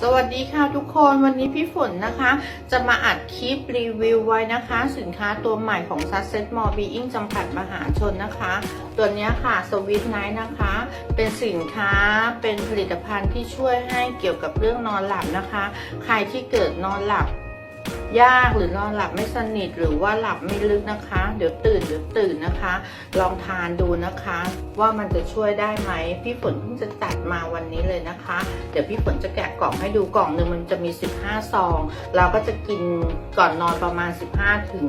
สวัสดีค่ะทุกคนวันนี้พี่ฝนนะคะ จะมาอัดคลิปรีวิวไว้นะคะ สินค้าตัวใหม่ของ Success m o r Being จำกัดมหาชนนะคะ ตัวนี้ค่ะ Sweet Night นะคะ เป็นสินค้าเป็นผลิตภัณฑ์ที่ช่วยให้เกี่ยวกับเรื่องนอนหลับนะคะ ใครที่เกิดนอนหลับ ยากหรือนอนหลับไม่สนิทหรือว่าหลับไม่ลึกนะคะ เดี๋ยวตื่นเดี๋ยวตื่นนะคะ ลองทานดูนะคะ ว่ามันจะช่วยได้ไหมพี่ฝนเพิ่งจะตัดมาวันนี้เลยนะคะ เดี๋ยวพี่ฝนจะแกะกล่องให้ดูกล่องหนึ่งมันจะมี 15 ซอง เราก็จะกินก่อนนอนประมาณ 15 ถึง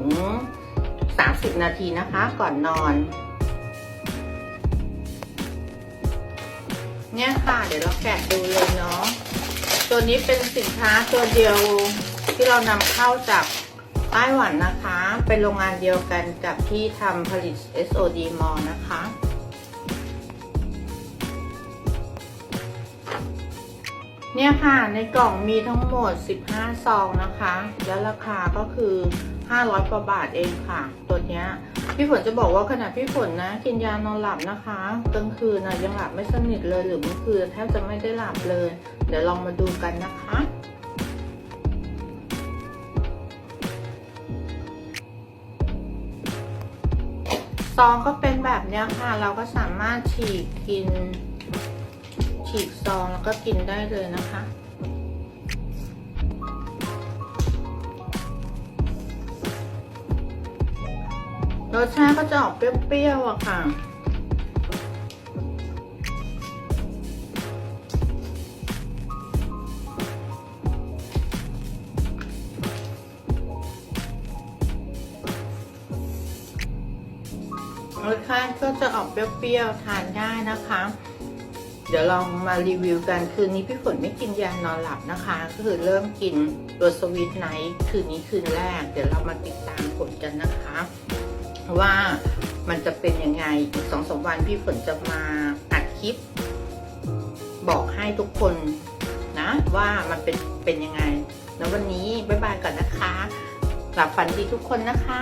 30 นาทีนะคะ ก่อนนอนเนี่ยค่ะ เดี๋ยวเราแกะดูเลยเนาะ ตัวนี้เป็นสินค้าตัวเดียว ที่เรานำเข้าจากไต้หวันนะคะ เป็นโรงงานเดียวกันกับที่ทำผลิต SOD m o นะคะเนี่ยค่ะ ในกล่องมีทั้งหมด 15 ซองนะคะ แล้วราคาก็คือ 500กว่าบาทเองค่ะ ตัวเนี้ย พี่ฝนจะบอกว่าขณะพี่ฝนนะ กินยานอนหลับนะคะกลางคืนนะยังหลับไม่สนิทเลยหรือเมื่อคืนแทบจะไม่ได้หลับเลย เดี๋ยวลองมาดูกันนะคะ ซองก็เป็นแบบนี้ค่ะ เราก็สามารถฉีกกิน ฉีกซองแล้วก็กินได้เลยนะคะรสชาติก็จะออกเปรี้ยวๆอะค่ะ รสชาติก็จะออกเปรี้ยวๆทานได้นะคะ เดี๋ยวลองมารีวิวกันคืนนี้พี่ฝนไม่กินยานอนหลับนะคะก็คือเริ่มกินตัวสวีทไนท์คืนนี้คืนแรก เดี๋ยวเรามาติดตามผลกันนะคะ ว่ามันจะเป็นยังไงอีกสองสามวันพี่ฝนจะมาอัดคลิป บอกให้ทุกคนนะว่ามันเป็นเป็นยังไง แล้ววันนี้บ๊ายบายก่อนนะคะหลับฝันดีทุกคนนะคะ